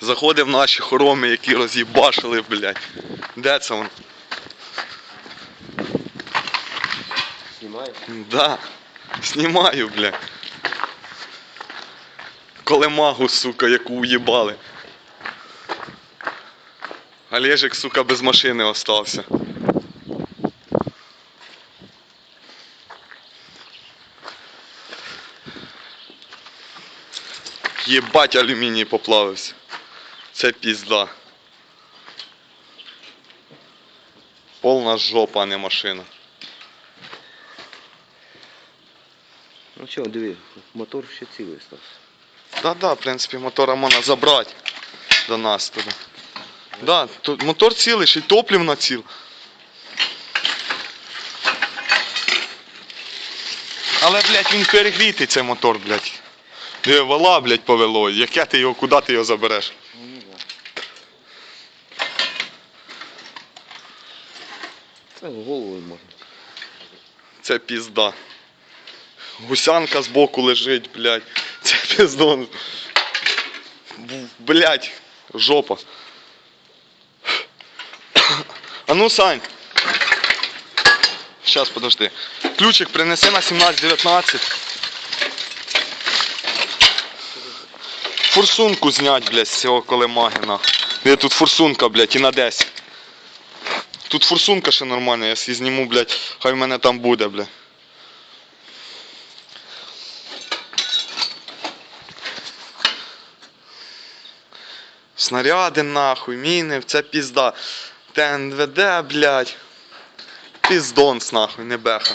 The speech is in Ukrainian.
Заходив в наші хороми, які роз'їбашили, блядь. Де це воно? Знімаю. Да. Знімаю, блядь. Колемагу, сука, яку уїбали. Олежик, сука, без машини остався. Єбать алюміній поплавився. Це пізда. Повна жопа, а не машина. Ну що, диви, мотор ще цілий стався. Да, да, в принципі, мотора можна забрати до нас туди. Да, тут мотор цілий, ще й топлівна ціл. Але, блядь, він перегрітий цей мотор, блядь. Диви, вала, блядь, повело. Яке ти його, куди ти його забереш? Це голову можна. Це пізда. Гусянка збоку лежить, блядь. Це піздон. Блядь, жопа. А ну, Сань. Сейчас, подожди. Ключик принеси на 17-19. Форсунку знять, блядь, з цього колемаги, нахуй. Є тут форсунка, блядь, і на 10. Тут форсунка ще нормальна, я її зніму, блядь, хай в мене там буде, блядь. Снаряди нахуй, міни, це пізда. ТНВД, блядь. Піздонс нахуй, не беха.